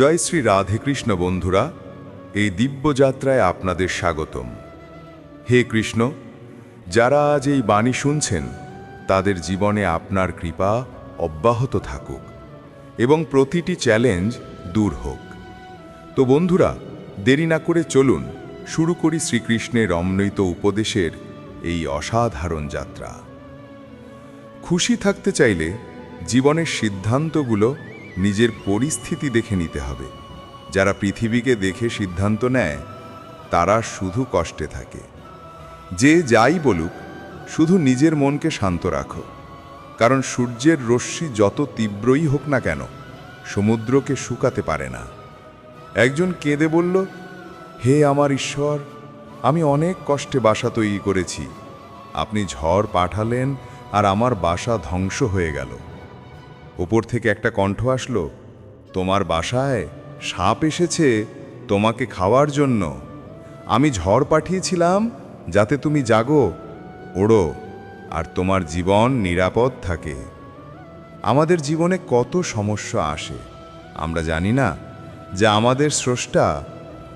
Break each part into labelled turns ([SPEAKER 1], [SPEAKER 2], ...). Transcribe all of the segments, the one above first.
[SPEAKER 1] জয় শ্রী রাধেকৃষ্ণ বন্ধুরা, এই দিব্যযাত্রায় আপনাদের স্বাগতম। হে কৃষ্ণ, যারা আজ এই বাণী শুনছেন, তাদের জীবনে আপনার কৃপা অব্যাহত থাকুক এবং প্রতিটি চ্যালেঞ্জ দূর হোক। তো বন্ধুরা, দেরি না করে চলুন শুরু করি শ্রীকৃষ্ণের অমৃত উপদেশের এই অসাধারণ যাত্রা। খুশি থাকতে চাইলে জীবনের সিদ্ধান্তগুলো নিজের পরিস্থিতি দেখে নিতে হবে। যারা পৃথিবীকে দেখে সিদ্ধান্ত নেয়, তারা শুধু কষ্টে থাকে। যে যাই বলুক, শুধু নিজের মনকে শান্ত রাখো। কারণ সূর্যের রশ্মি যত তীব্রই হোক না কেন, সমুদ্রকে শুকাতে পারে না। একজন কেঁদে বলল, হে আমার ঈশ্বর, আমি অনেক কষ্টে বাসা তৈরি করেছি। আপনি ঝড় পাঠালেন আর আমার বাসা ধ্বংস হয়ে গেল। ওপর থেকে একটা কণ্ঠ আসলো, তোমার বাসায় সাপ এসেছে তোমাকে খাওয়ার জন্য। আমি ঝড় পাঠিয়েছিলাম যাতে তুমি জাগো, ওড়ো, আর তোমার জীবন নিরাপদ থাকে। আমাদের জীবনে কত সমস্যা আসে, আমরা জানি না, যে আমাদের স্রষ্টা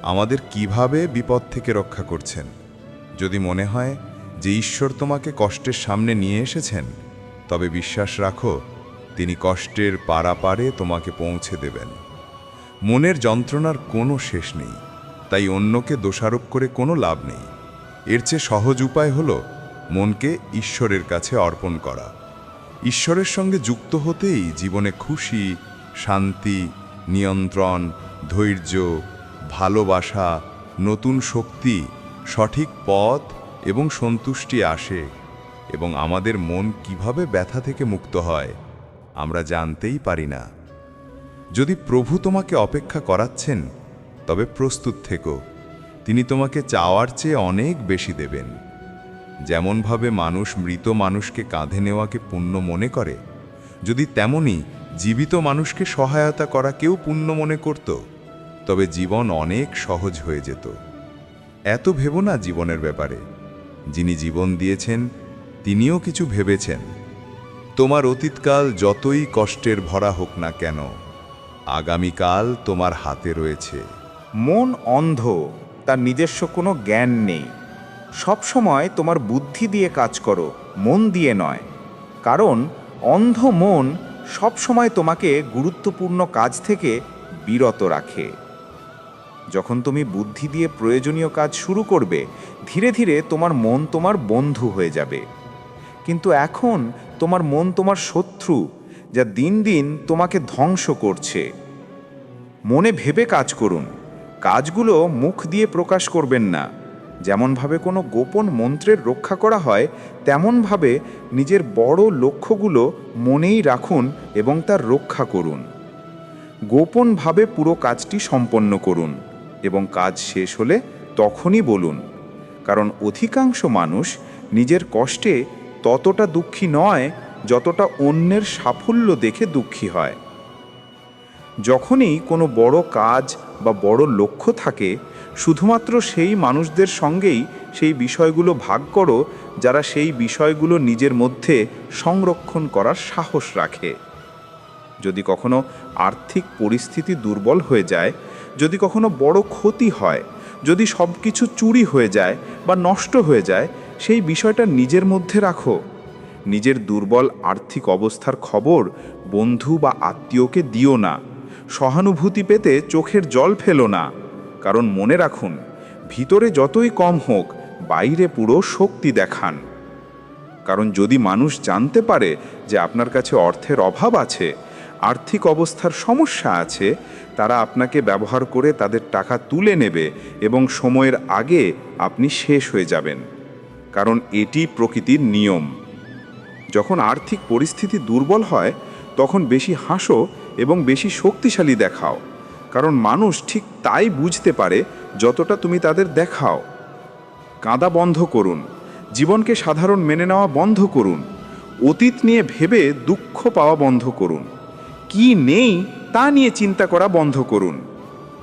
[SPEAKER 1] আমাদের কীভাবে বিপদ থেকে রক্ষা করছেন। যদি মনে হয় যে ঈশ্বর তোমাকে কষ্টের সামনে নিয়ে এসেছেন, তবে বিশ্বাস রাখো তিনি কষ্টের পারাপারে তোমাকে পৌঁছে দেবেন। মনের যন্ত্রণার কোনো শেষ নেই, তাই অন্যকে দোষারোপ করে কোনো লাভ নেই। এর চেয়ে সহজ উপায় হল মনকে ঈশ্বরের কাছে অর্পণ করা। ঈশ্বরের সঙ্গে যুক্ত হতেই জীবনে খুশি, শান্তি, নিয়ন্ত্রণ, ধৈর্য, ভালোবাসা, নতুন শক্তি, সঠিক পথ এবং সন্তুষ্টি আসে এবং আমাদের মন কীভাবে ব্যথা থেকে মুক্ত হয় আমরা জানতেই পারি না। যদি প্রভু তোমাকে অপেক্ষা করাচ্ছেন, তবে প্রস্তুত থেকো, তিনি তোমাকে চাওয়ার চেয়ে অনেক বেশি দেবেন। যেমনভাবে মানুষ মৃত মানুষকে কাঁধে নেওয়াকে পুণ্য মনে করে, যদি তেমনি জীবিত মানুষকে সহায়তা করা কেউ পুণ্য মনে করত, তবে জীবন অনেক সহজ হয়ে যেত। এত ভেবো না জীবনের ব্যাপারে। যিনি জীবন দিয়েছেন, তিনিও কিছু ভেবেছেন। তোমার অতীতকাল যতই কষ্টের ভরা হোক না কেন, আগামীকাল তোমার হাতে রয়েছে।
[SPEAKER 2] মন অন্ধ, তার নিজস্ব কোনো জ্ঞান নেই। সব সময় তোমার বুদ্ধি দিয়ে কাজ করো, মন দিয়ে নয়। কারণ অন্ধ মন সব সময় তোমাকে গুরুত্বপূর্ণ কাজ থেকে বিরত রাখে। যখন তুমি বুদ্ধি দিয়ে প্রয়োজনীয় কাজ শুরু করবে, ধীরে ধীরে তোমার মন তোমার বন্ধু হয়ে যাবে। কিন্তু এখন তোমার মন তোমার শত্রু, যা দিন দিন তোমাকে ধ্বংস করছে। মনে ভেবে কাজ করুন, কাজগুলো মুখ দিয়ে প্রকাশ করবেন না। যেমনভাবে কোনো গোপন মন্ত্রের রক্ষা করা হয়, তেমনভাবে নিজের বড় লক্ষ্যগুলো মনেই রাখুন এবং তার রক্ষা করুন। গোপনভাবে পুরো কাজটি সম্পন্ন করুন এবং কাজ শেষ হলে তখনই বলুন, কারণ অধিকাংশ মানুষ নিজের কষ্টে ততটা দুঃখী নয় যতটা অন্যের সাফল্য দেখে দুঃখী হয়। যখনই কোনো বড় কাজ বা বড় লক্ষ্য থাকে, শুধুমাত্র সেই মানুষদের সঙ্গেই সেই বিষয়গুলো ভাগ করো যারা সেই বিষয়গুলো নিজের মধ্যে সংরক্ষণ করার সাহস রাখে। যদি কখনো আর্থিক পরিস্থিতি দুর্বল হয়ে যায়, যদি কখনো বড় ক্ষতি হয়, যদি সব কিছু চুরি হয়ে যায় বা নষ্ট হয়ে যায় সেই বিষয়টা নিজের মধ্যে রাখো। নিজের দুর্বল আর্থিক অবস্থার খবর বন্ধু বা আত্মীয়কে দিও না। সহানুভূতি পেতে চোখের জল ফেলো না। কারণ মনে রাখুন, ভিতরে যতই কম হোক, বাইরে পুরো শক্তি দেখান। কারণ যদি মানুষ জানতে পারে যে আপনার কাছে অর্থের অভাব আছে, আর্থিক অবস্থার সমস্যা আছে, তারা আপনাকে ব্যবহার করে তাদের টাকা তুলে নেবে এবং সময়ের আগে আপনি শেষ হয়ে যাবেন। কারণ এটি প্রকৃতির নিয়ম। যখন আর্থিক পরিস্থিতি দুর্বল হয়, তখন বেশি হাসো এবং বেশি শক্তিশালী দেখাও। কারণ মানুষ ঠিক তাই বুঝতে পারে যতটা তুমি তাদের দেখাও। কাঁদা বন্ধ করুন। জীবনকে সাধারণ মেনে নেওয়া বন্ধ করুন। অতীত নিয়ে ভেবে দুঃখ পাওয়া বন্ধ করুন। কি নেই তা নিয়ে চিন্তা করা বন্ধ করুন।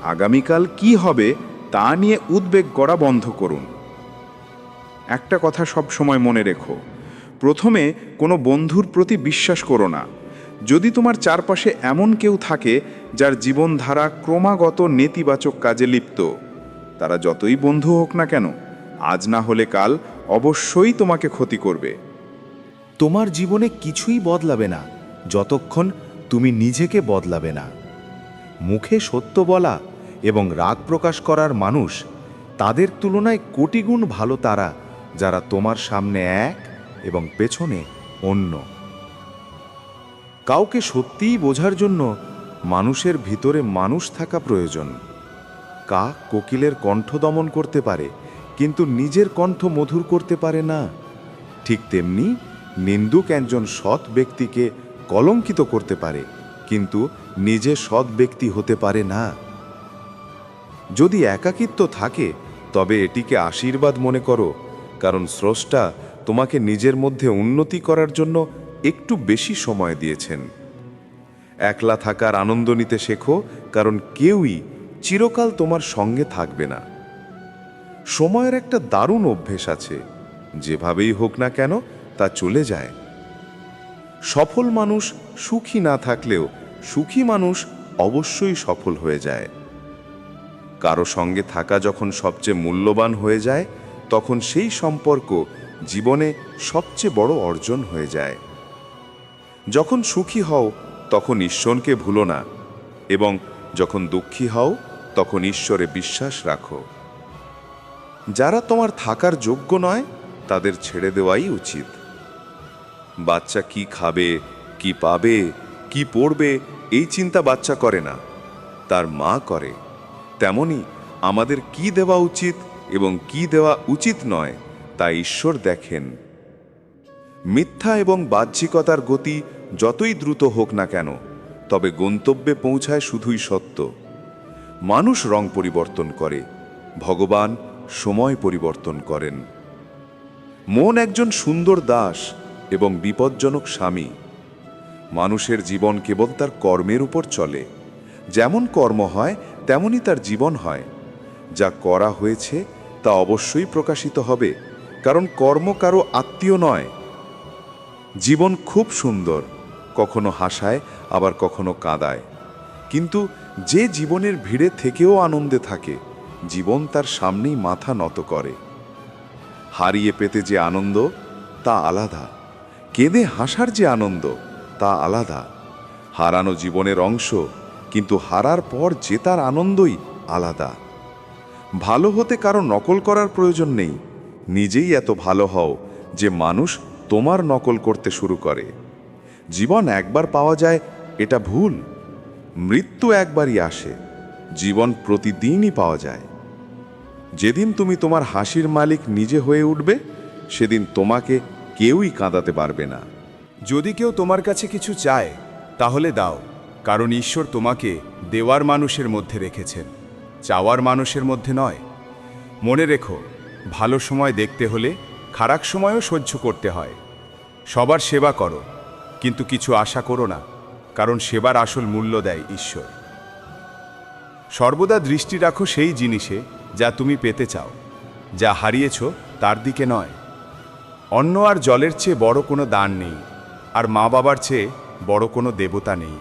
[SPEAKER 2] আগামীকাল কি হবে তা নিয়ে উদ্বেগ করা বন্ধ করুন। একটা কথা সব সময় মনে রেখো। প্রথমে কোনো বন্ধুর প্রতি বিশ্বাস করো না।
[SPEAKER 3] যদি তোমার চারপাশে এমন কেউ থাকে যার জীবনধারা ক্রমাগত নেতিবাচক কাজে লিপ্ত, তারা যতই বন্ধু হোক না কেন, আজ না হলে কাল অবশ্যই তোমাকে ক্ষতি করবে।
[SPEAKER 4] তোমার জীবনে কিছুই বদলাবে না, যতক্ষণ তুমি নিজেকে বদলাবে না। মুখে সত্য বলা এবং রাগ প্রকাশ করার মানুষ, তাদের তুলনায় কোটিগুণ ভালো তারা যারা তোমার সামনে এক এবং পেছনে অন্য। কাউকে সত্যিই বোঝার জন্য মানুষের ভিতরে মানুষ থাকা প্রয়োজন। কাক কোকিলের কণ্ঠ দমন করতে পারে, কিন্তু নিজের কণ্ঠ মধুর করতে পারে না। ঠিক তেমনি নিন্দুক একজন সৎ ব্যক্তিকে কলঙ্কিত করতে পারে, কিন্তু নিজে সৎ ব্যক্তি হতে পারে না। যদি একাকিত্ব থাকে, তবে এটিকে আশীর্বাদ মনে করো। কারণ স্রষ্টা তোমাকে নিজের মধ্যে উন্নতি করার জন্য একটু বেশি সময় দিয়েছেন। একলা থাকার আনন্দ নিতে শেখো, কারণ কেউই চিরকাল তোমার সঙ্গে থাকবে না। সময়ের একটা দারুণ অভ্যেস আছে, যেভাবেই হোক না কেন তা চলে যায়। সফল মানুষ সুখী না থাকলেও সুখী মানুষ অবশ্যই সফল হয়ে যায়। কারও সঙ্গে থাকা যখন সবচেয়ে মূল্যবান হয়ে যায় তখন সেই সম্পর্ক জীবনে সবচেয়ে বড় অর্জন হয়ে যায়। যখন সুখী হও, তখন ঈশ্বরকে ভুলো না এবং যখন দুঃখী হও, তখন ঈশ্বরে বিশ্বাস রাখো। যারা তোমার থাকার যোগ্য নয়, তাদের ছেড়ে দেওয়াই উচিত। বাচ্চা কি খাবে, কি পাবে, কি পড়বে, এই চিন্তা বাচ্চা করে না। তার মা করে। তেমনি আমাদের কি দেওয়া উচিত এবং কি দেওয়া উচিত নয়, তা ঈশ্বর দেখেন। মিথ্যা এবং বাহ্যিকতার গতি যতই দ্রুত হোক না কেন, তবে গন্তব্যে পৌঁছায় শুধুই সত্য। মানুষ রং পরিবর্তন করে, ভগবান সময় পরিবর্তন করেন। মন একজন সুন্দর দাস এবং বিপজ্জনক স্বামী। মানুষের জীবন কেবল তার কর্মের উপর চলে। যেমন কর্ম হয়, তেমনই তার জীবন হয়। যা করা হয়েছে তা অবশ্যই প্রকাশিত হবে, কারণ কর্ম কারও আত্মীয় নয়। জীবন খুব সুন্দর, কখনো হাসায়, আবার কখনো কাঁদায়। কিন্তু যে জীবনের ভিড়ে থেকেও আনন্দে থাকে, জীবন তার সামনেই মাথা নত করে। হারিয়ে পেতে যে আনন্দ, তা আলাদা। কেঁদে হাসার যে আনন্দ, তা আলাদা। হারানো জীবনের অংশ, কিন্তু হারার পর জেতার আনন্দই আলাদা। ভালো হতে কারও নকল করার প্রয়োজন নেই। নিজেই এত ভালো হও যে মানুষ তোমার নকল করতে শুরু করে। জীবন একবার পাওয়া যায়, এটা ভুল। মৃত্যু একবারই আসে, জীবন প্রতিদিনই পাওয়া যায়। যেদিন তুমি তোমার হাসির মালিক নিজে হয়ে উঠবে, সেদিন তোমাকে কেউই কাঁদাতে পারবে না।
[SPEAKER 5] যদি কেউ তোমার কাছে কিছু চায়, তাহলে দাও, কারণ ঈশ্বর তোমাকে দেওয়ার মানুষের মধ্যে রেখেছেন। চাওয়ার মানুষের মধ্যে নয়। মনে রেখো, ভালো সময় দেখতে হলে খারাপ সময়ও সহ্য করতে হয়। সবার সেবা করো, কিন্তু কিছু আশা করো না, কারণ সেবার আসল মূল্য দেয় ঈশ্বর। সর্বদা দৃষ্টি রাখো সেই জিনিসে যা তুমি পেতে চাও, যা হারিয়েছ তার দিকে নয়। অন্ন আর জলের চেয়ে বড় কোনো দান নেই, আর মা বাবার চেয়ে বড় কোনো দেবতা নেই।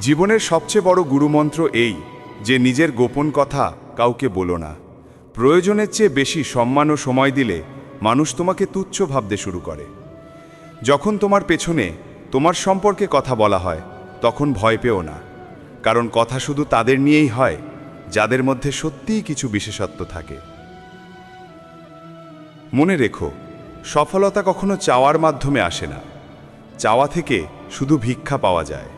[SPEAKER 5] জীবনের সবচেয়ে বড় গুরুমন্ত্র এই, যে নিজের গোপন কথা কাউকে বলো না। প্রয়োজনের চেয়ে বেশি সম্মান ও সময় দিলে মানুষ তোমাকে তুচ্ছ ভাবতে শুরু করে। যখন তোমার পেছনে তোমার সম্পর্কে কথা বলা হয়, তখন ভয় পেও না। কারণ কথা শুধু তাদের নিয়েই হয়, যাদের মধ্যে সত্যিই কিছু বিশেষত্ব থাকে। মনে রেখো, সফলতা কখনো চাওয়ার মাধ্যমে আসে না। চাওয়া থেকে শুধু ভিক্ষা পাওয়া যায়।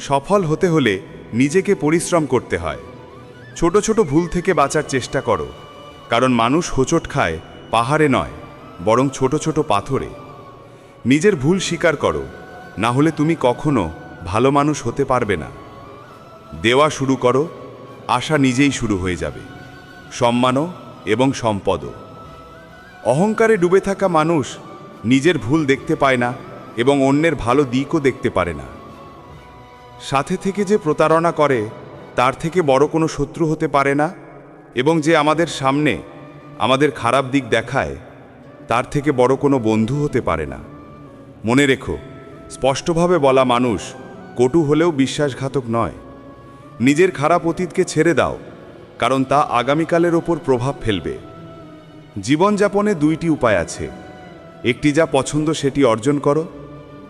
[SPEAKER 5] সফল হতে হলে নিজেকে পরিশ্রম করতে হয়। ছোট ছোট ভুল থেকে বাঁচার চেষ্টা করো। কারণ মানুষ হোঁচট খায় পাহাড়ে নয়, বরং ছোট ছোট পাথরে। নিজের ভুল স্বীকার করো, না হলে তুমি কখনো ভালো মানুষ হতে পারবে না। দেওয়া শুরু করো, আশা নিজেই শুরু হয়ে যাবে। সম্মানও এবং সম্পদও। অহংকারে ডুবে থাকা মানুষ নিজের ভুল দেখতে পায় না এবং অন্যের ভালো দিকও দেখতে পারে না। সাথে থেকে যে প্রতারণা করে, তার থেকে বড় কোনো শত্রু হতে পারে না, এবং যে আমাদের সামনে আমাদের খারাপ দিক দেখায়, তার থেকে বড় কোনো বন্ধু হতে পারে না। মনে রেখো, স্পষ্টভাবে বলা মানুষ কটু হলেও বিশ্বাসঘাতক নয়। নিজের খারাপ অতীতকে ছেড়ে দাও, কারণ তা আগামীকালের ওপর প্রভাব ফেলবে। জীবনযাপনে দুইটি উপায় আছে। একটি যা পছন্দ, সেটি অর্জন করো।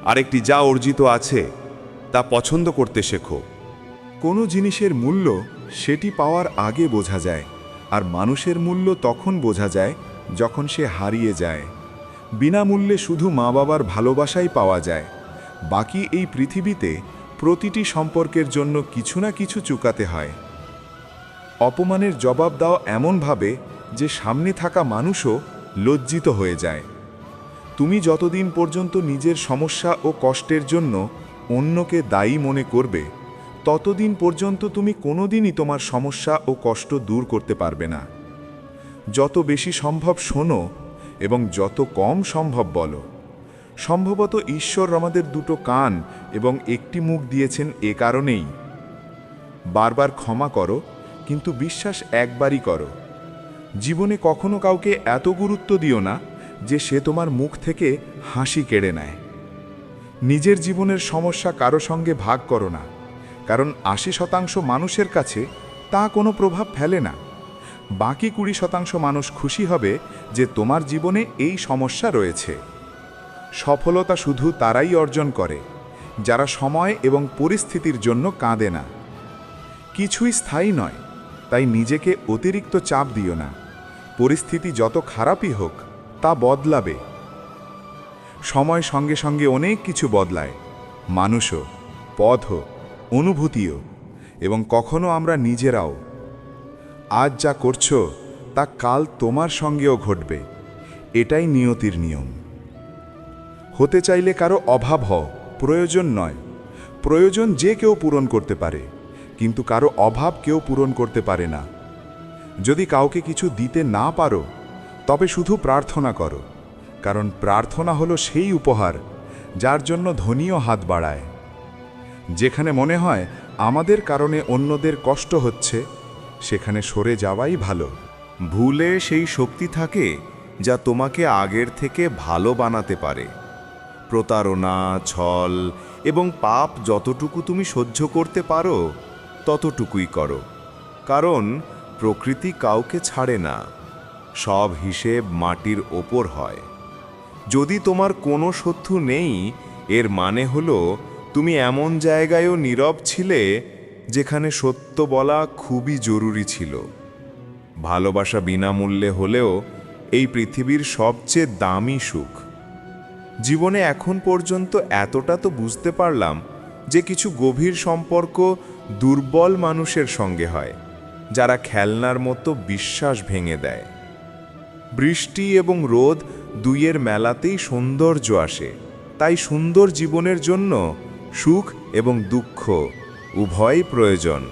[SPEAKER 5] আরেকটি যা অর্জিত আছে তা পছন্দ করতে শেখো।
[SPEAKER 4] কোনো জিনিসের মূল্য সেটি পাওয়ার আগে বোঝা যায়, আর মানুষের মূল্য তখন বোঝা যায় যখন সে হারিয়ে যায়। বিনামূল্যে শুধু মা বাবার ভালোবাসাই পাওয়া যায়, বাকি এই পৃথিবীতে প্রতিটি সম্পর্কের জন্য কিছু না কিছু চুকাতে হয়। অপমানের জবাব দাও এমনভাবে যে সামনে থাকা মানুষও লজ্জিত হয়ে যায়। তুমি যতদিন পর্যন্ত নিজের সমস্যা ও কষ্টের জন্য অন্যকে দায়ী মনে করবে, ততদিন পর্যন্ত তুমি কোনোদিনই তোমার সমস্যা ও কষ্ট দূর করতে পারবে না। যত বেশি সম্ভব শোনো এবং যত কম সম্ভব বলো। সম্ভবত ঈশ্বর আমাদের দুটো কান এবং একটি মুখ দিয়েছেন এ কারণেই। বারবার ক্ষমা করো, কিন্তু বিশ্বাস একবারই করো। জীবনে কখনো কাউকে এত গুরুত্ব দিও না যে সে তোমার মুখ থেকে হাসি কেড়ে নেয়। নিজের জীবনের সমস্যা কারও সঙ্গে ভাগ করো না। কারণ আশি শতাংশ মানুষের কাছে তা কোনো প্রভাব ফেলে না। বাকি কুড়ি শতাংশ মানুষ খুশি হবে যে তোমার জীবনে এই সমস্যা রয়েছে। সফলতা শুধু তারাই অর্জন করে, যারা সময় এবং পরিস্থিতির জন্য কাঁদে না। কিছুই স্থায়ী নয়, তাই নিজেকে অতিরিক্ত চাপ দিও না। পরিস্থিতি যত খারাপই হোক, তা বদলাবে। সময় সঙ্গে সঙ্গে অনেক কিছু বদলায়। মানুষও, পথও, অনুভূতিও, এবং কখনো আমরা নিজেরাও। আজ যা করছ, তা কাল তোমার সঙ্গেও ঘটবে। এটাই নিয়তির নিয়ম। হতে চাইলে কারও অভাব হও, প্রয়োজন নয়। প্রয়োজন যে কেউ পূরণ করতে পারে, কিন্তু কারও অভাব কেউ পূরণ করতে পারে না। যদি কাউকে কিছু দিতে না পারো, তবে শুধু প্রার্থনা করো। কারণ প্রার্থনা হলো সেই উপহার যার জন্য ধনীও হাত বাড়ায়। যেখানে মনে হয় আমাদের কারণে অন্যদের কষ্ট হচ্ছে, সেখানে সরে যাওয়াই ভালো।
[SPEAKER 6] ভুলে সেই শক্তি থাকে যা তোমাকে আগের থেকে ভালো বানাতে পারে। প্রতারণা, ছল এবং পাপ যতটুকু তুমি সহ্য করতে পারো, ততটুকুই করো। কারণ প্রকৃতি কাউকে ছাড়ে না, সব হিসেব মাটির ওপর হয়। যদি তোমার কোনো শত্রু নেই, এর মানে হলো তুমি এমন জায়গায়ও নীরব ছিলে যেখানে সত্য বলা খুবই জরুরি ছিল। ভালোবাসা বিনামূল্যে হলেও এই পৃথিবীর সবচেয়ে দামি সুখ। জীবনে এখন পর্যন্ত এতটা তো বুঝতে পারলাম যে কিছু গভীর সম্পর্ক দুর্বল মানুষের সঙ্গে হয়, যারা খেলনার মতো বিশ্বাস ভেঙে দেয়। বৃষ্টি এবং রোদ দুইয়ের মেলাতেই সৌন্দর্য আসে। তাই সুন্দর জীবনের জন্য সুখ এবং দুঃখ উভয়ই প্রয়োজন।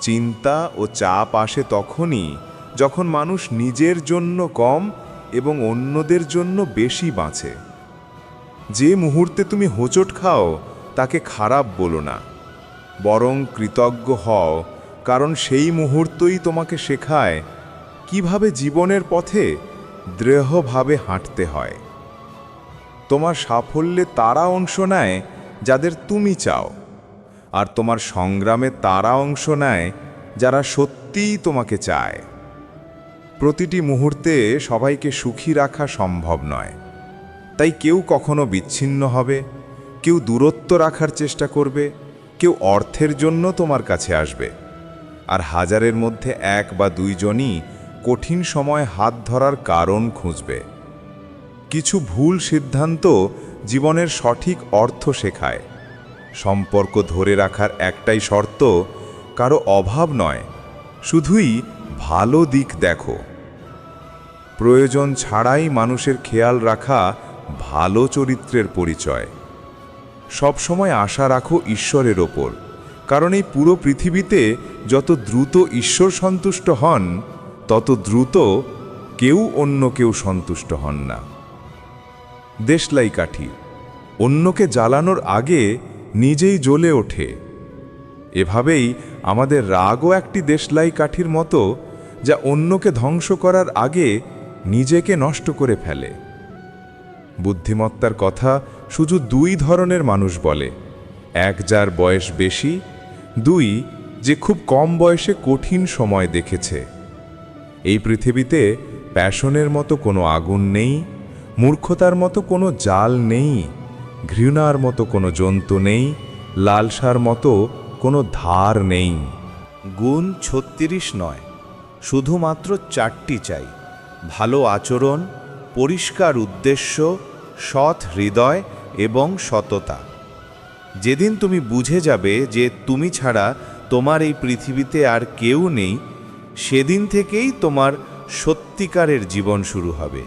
[SPEAKER 6] চিন্তা ও চাপ আসে তখনই যখন মানুষ নিজের জন্য কম এবং অন্যদের জন্য বেশি বাঁচে। যে মুহূর্তে তুমি হোঁচট খাও, তাকে খারাপ বলো না। বরং কৃতজ্ঞ হও, কারণ সেই মুহূর্তই তোমাকে শেখায় কীভাবে জীবনের পথে দৃঢ়ভাবে হাঁটতে হয়। তোমার সাফল্যে তারা অংশ নেয় যাদের তুমি চাও, আর তোমার সংগ্রামে তারা অংশ নেয় যারা সত্যিই তোমাকে চায়। প্রতিটি মুহূর্তে সবাইকে সুখী রাখা সম্ভব নয়। তাই কেউ কখনো বিচ্ছিন্ন হবে, কেউ দূরত্ব রাখার চেষ্টা করবে, কেউ অর্থের জন্য তোমার কাছে আসবে, আর হাজারের মধ্যে এক বা দুইজনই কঠিন সময় হাত ধরার কারণ খুঁজবে। কিছু ভুল সিদ্ধান্ত জীবনের সঠিক অর্থ শেখায়। সম্পর্ক ধরে রাখার একটাই শর্ত, কারও অভাব নয়, শুধুই ভালো দিক দেখো। প্রয়োজন ছাড়াই মানুষের খেয়াল রাখা ভালো চরিত্রের পরিচয়। সবসময় আশা রাখো ঈশ্বরের ওপর, কারণ এই পুরো পৃথিবীতে যত দ্রুত ঈশ্বর সন্তুষ্ট হন তত দ্রুত কেউ অন্য কেউ সন্তুষ্ট হন না। দেশলাই কাঠি, অন্যকে জ্বালানোর আগে নিজেই জ্বলে ওঠে। এভাবেই আমাদের রাগও একটি দেশলাই কাঠির মতো, যা অন্যকে ধ্বংস করার আগে নিজেকে নষ্ট করে ফেলে। বুদ্ধিমত্তার কথা
[SPEAKER 3] শুধু দুই ধরনের মানুষ বলে, এক যার বয়স বেশি, দুই যে খুব কম বয়সে কঠিন সময় দেখেছে। এই পৃথিবীতে প্যাশনের মতো কোনো আগুন নেই, মূর্খতার মতো কোনো জাল নেই, ঘৃণার মতো কোনো জন্তু নেই, লালসার মতো কোনো ধার নেই।
[SPEAKER 6] গুণ ছত্রিশ নয়, শুধুমাত্র চারটি চাই, ভালো আচরণ, পরিষ্কার উদ্দেশ্য, সৎ হৃদয় এবং সততা। যেদিন তুমি বুঝে যাবে যে তুমি ছাড়া তোমার এই পৃথিবীতে আর কেউ নেই সেদিন থেকেই তোমার সত্যিকারের জীবন শুরু হবে।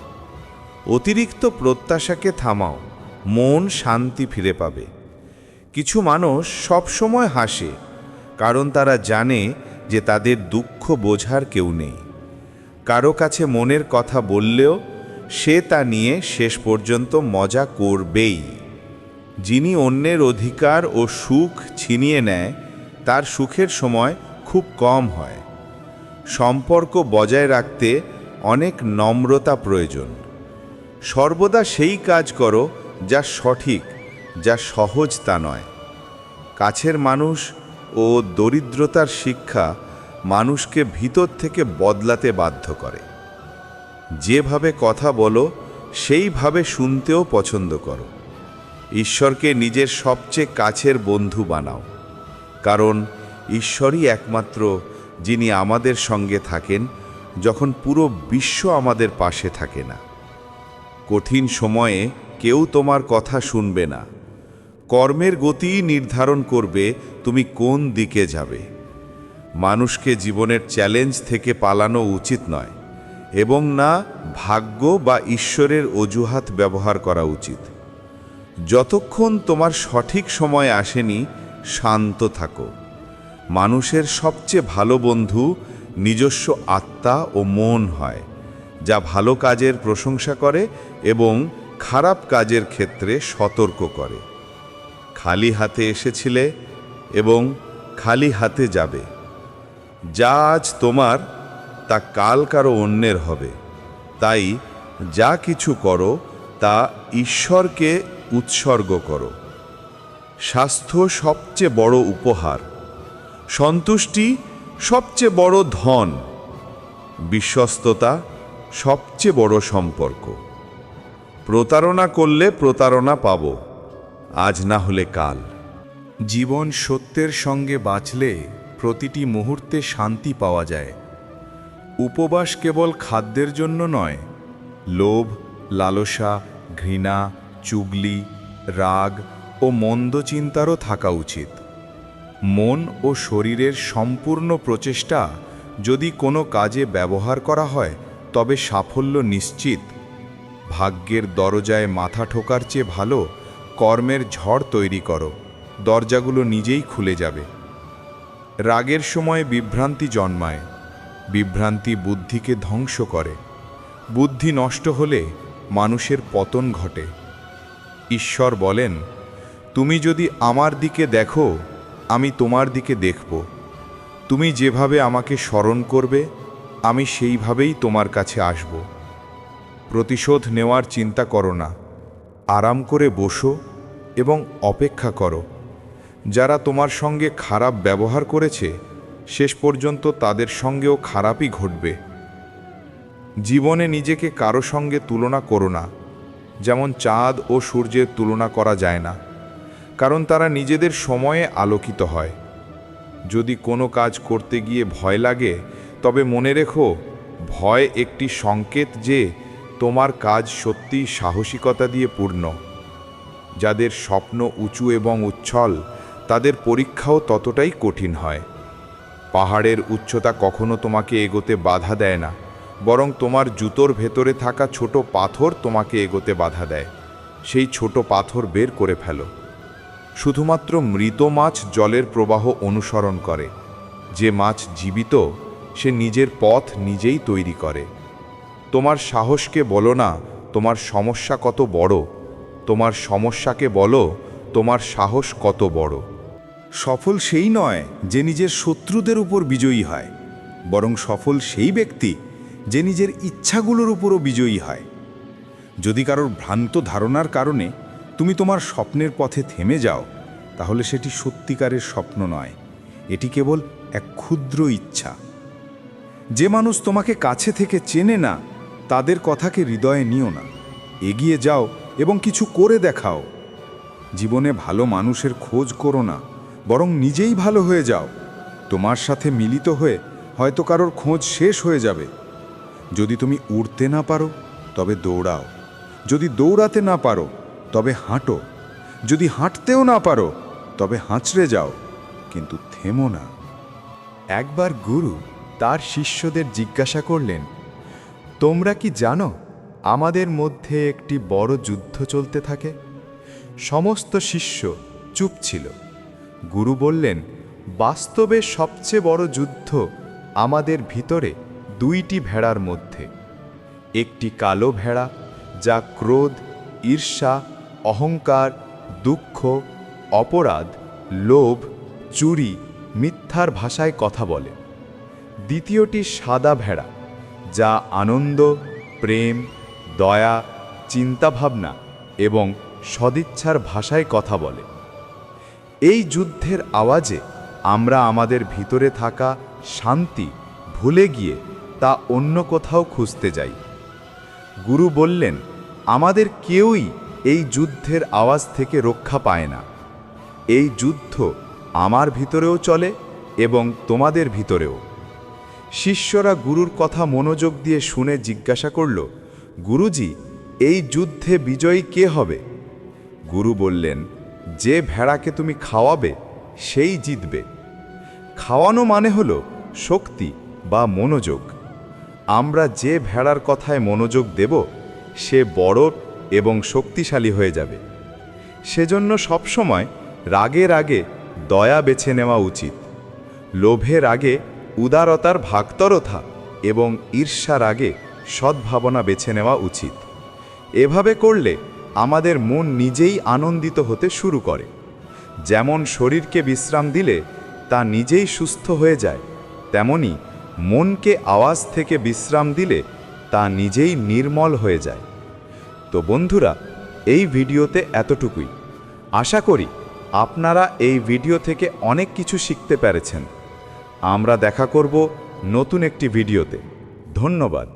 [SPEAKER 6] অতিরিক্ত প্রত্যাশাকে থামাও, মন শান্তি ফিরে পাবে। কিছু মানুষ সবসময় হাসে, কারণ তারা জানে যে তাদের দুঃখ বোঝার কেউ নেই। কারও কাছে মনের কথা বললেও সে তা নিয়ে শেষ পর্যন্ত মজা করবেই। যিনি অন্যের অধিকার ও সুখ ছিনিয়ে নেয়, তার সুখের সময় খুব কম হয়। সম্পর্ক বজায় রাখতে অনেক নম্রতা প্রয়োজন। সর্বদা সেই কাজ করো যা সঠিক, যা সহজ তা নয়। কাছের মানুষ ও দরিদ্রতার শিক্ষা মানুষকে ভিতর থেকে বদলাতে বাধ্য করে। যেভাবে কথা বলো, সেইভাবে শুনতেও পছন্দ করো। ঈশ্বরকে নিজের সবচেয়ে কাছের বন্ধু বানাও। কারণ ঈশ্বরই একমাত্র যিনি আমাদের সঙ্গে থাকেন, যখন পুরো বিশ্ব আমাদের পাশে থাকে না। কঠিন সময়ে কেউ তোমার কথা শুনবে না। কর্মের গতিই নির্ধারণ করবে তুমি কোন দিকে যাবে। মানুষকে জীবনের চ্যালেঞ্জ থেকে পালানো উচিত নয় এবং না ভাগ্য বা ঈশ্বরের অজুহাত ব্যবহার করা উচিত। যতক্ষণ তোমার সঠিক সময় আসেনি, শান্ত থাকো। মানুষের সবচেয়ে ভালো বন্ধু নিজস্ব আত্মা ও মন হয়, যা ভালো কাজের প্রশংসা করে এবং খারাপ কাজের ক্ষেত্রে সতর্ক করে। খালি হাতে এসেছিলে এবং খালি হাতে যাবে। যা আজ তোমার, তা কাল কারও অন্যের হবে। তাই যা কিছু করো, তা ঈশ্বরকে উৎসর্গ করো। স্বাস্থ্য সবচেয়ে বড় উপহার। সন্তুষ্টি সবচেয়ে বড় ধন, বিশ্বস্ততা সবচেয়ে বড় সম্পর্ক। প্রতারণা করলে প্রতারণা পাব, আজ না হলে কাল।
[SPEAKER 3] জীবন সত্যের সঙ্গে বাঁচলে প্রতিটি মুহূর্তে শান্তি পাওয়া যায়। উপবাস কেবল খাদ্যের জন্য নয়, লোভ, লালসা, ঘৃণা, চুগলি, রাগ ও মন্দ চিন্তারও থাকা উচিত। মন ও শরীরের সম্পূর্ণ প্রচেষ্টা যদি কোনো কাজে ব্যবহার করা হয়, তবে সাফল্য নিশ্চিত। ভাগ্যের দরজায় মাথা ঠোকার চেয়ে ভালো কর্মের ঝড় তৈরি করো, দরজাগুলো নিজেই খুলে যাবে। রাগের সময় বিভ্রান্তি জন্মায়, বিভ্রান্তি বুদ্ধিকে ধ্বংস করে। বুদ্ধি নষ্ট হলে মানুষের পতন ঘটে। ঈশ্বর বলেন, তুমি যদি আমার দিকে দেখো আমি তোমার দিকে দেখব। তুমি যেভাবে আমাকে স্মরণ করবে, আমি সেইভাবেই তোমার কাছে আসব। প্রতিশোধ নেওয়ার চিন্তা করো না। আরাম করে বসো এবং অপেক্ষা করো। যারা তোমার সঙ্গে খারাপ ব্যবহার করেছে, শেষ পর্যন্ত তাদের সঙ্গেও খারাপই ঘটবে। জীবনে নিজেকে কারও সঙ্গে তুলনা করো না, যেমন চাঁদ ও সূর্যের তুলনা করা যায় না। কারণ তারা নিজেদের সময়ে আলোকিত হয়। যদি কোনো কাজ করতে গিয়ে ভয় লাগে, তবে মনে রেখো, ভয় একটি সংকেত যে তোমার কাজ সত্যিই সাহসিকতা দিয়ে পূর্ণ। যাদের স্বপ্ন উঁচু এবং উচ্ছল, তাদের পরীক্ষাও ততটাই কঠিন হয়। পাহাড়ের উচ্চতা কখনো তোমাকে এগোতে বাধা দেয় না, বরং তোমার জুতোর ভেতরে থাকা ছোট পাথর তোমাকে এগোতে বাধা দেয়। সেই ছোট পাথর বের করে ফেলো। শুধুমাত্র মৃত মাছ জলের প্রবাহ অনুসরণ করে। যে মাছ জীবিত, সে নিজের পথ নিজেই তৈরি করে। তোমার সাহসকে বলো না, তোমার সমস্যা কত বড়। তোমার সমস্যাকে বলো, তোমার সাহস কত বড়।
[SPEAKER 2] সফল সেই নয় যে নিজের শত্রুদের উপর বিজয়ী হয়, বরং সফল সেই ব্যক্তি যে নিজের ইচ্ছাগুলোর উপরও বিজয়ী হয়। যদি কারোর ভ্রান্ত ধারণার কারণে
[SPEAKER 3] তুমি তোমার স্বপ্নের পথে থেমে যাও, তাহলে সেটি সত্যিকারের স্বপ্ন নয়। এটি কেবল এক ক্ষুদ্র ইচ্ছা। যে মানুষ তোমাকে কাছে থেকে চেনে না, তাদের কথাকে হৃদয়ে নিও না। এগিয়ে যাও এবং কিছু করে দেখাও। জীবনে ভালো মানুষের খোঁজ করো না, বরং নিজেই ভালো হয়ে যাও। তোমার সাথে মিলিত হয়ে হয়তো কারোর খোঁজ শেষ হয়ে যাবে। যদি তুমি উড়তে না পারো, তবে দৌড়াও। যদি দৌড়াতে না পারো তবে হাঁটো। যদি হাঁটতেও না পারো, তবে হাঁচড়ে যাও, কিন্তু থেমো না।
[SPEAKER 4] একবার গুরু তার শিষ্যদের জিজ্ঞাসা করলেন, তোমরা কি জানো আমাদের মধ্যে একটি বড় যুদ্ধ চলতে থাকে? সমস্ত শিষ্য চুপ ছিল। গুরু বললেন, বাস্তবে সবচেয়ে বড় যুদ্ধ আমাদের ভিতরে দুইটি ভেড়ার মধ্যে। একটি কালো ভেড়া যা ক্রোধ, ঈর্ষা অহংকার, দুঃখ, অপরাধ, লোভ, চুরি, মিথ্যার ভাষায় কথা বলে। দ্বিতীয়টি সাদা ভেড়া, যা আনন্দ, প্রেম, দয়া, চিন্তাভাবনা এবং সদিচ্ছার ভাষায় কথা বলে। এই যুদ্ধের আওয়াজে আমরা আমাদের ভিতরে থাকা শান্তি ভুলে গিয়ে তা অন্য কোথাও খুঁজতে যাই। গুরু বললেন, আমাদের কেউই এই যুদ্ধের আওয়াজ থেকে রক্ষা পায় না। এই যুদ্ধ আমার ভিতরেও চলে এবং তোমাদের ভিতরেও। শিষ্যরা গুরুর কথা মনোযোগ দিয়ে শুনে জিজ্ঞাসা করল, গুরুজি, এই যুদ্ধে বিজয়ী কে হবে? গুরু বললেন, যে ভেড়াকে তুমি খাওয়াবে, সেই জিতবে। খাওয়ানো মানে হল শক্তি বা মনোযোগ। আমরা যে ভেড়ার কথায় মনোযোগ দেব, সে বড় এবং শক্তিশালী হয়ে যাবে। সেজন্য সবসময় রাগের আগে দয়া বেছে নেওয়া উচিত। লোভের আগে উদারতার ভাগতরথা এবং ঈর্ষার আগে সদ্ভাবনা বেছে নেওয়া উচিত। এভাবে করলে আমাদের মন নিজেই আনন্দিত হতে শুরু করে। যেমন শরীরকে বিশ্রাম দিলে তা নিজেই সুস্থ হয়ে যায়, তেমনি মনকে আওয়াজ থেকে বিশ্রাম দিলে তা নিজেই নির্মল হয়ে যায়। তো বন্ধুরা, এই ভিডিওতে এতটুকুই। আশা করি আপনারা এই ভিডিও থেকে অনেক কিছু শিখতে পেরেছেন। আমরা দেখা করব নতুন একটি ভিডিওতে। ধন্যবাদ।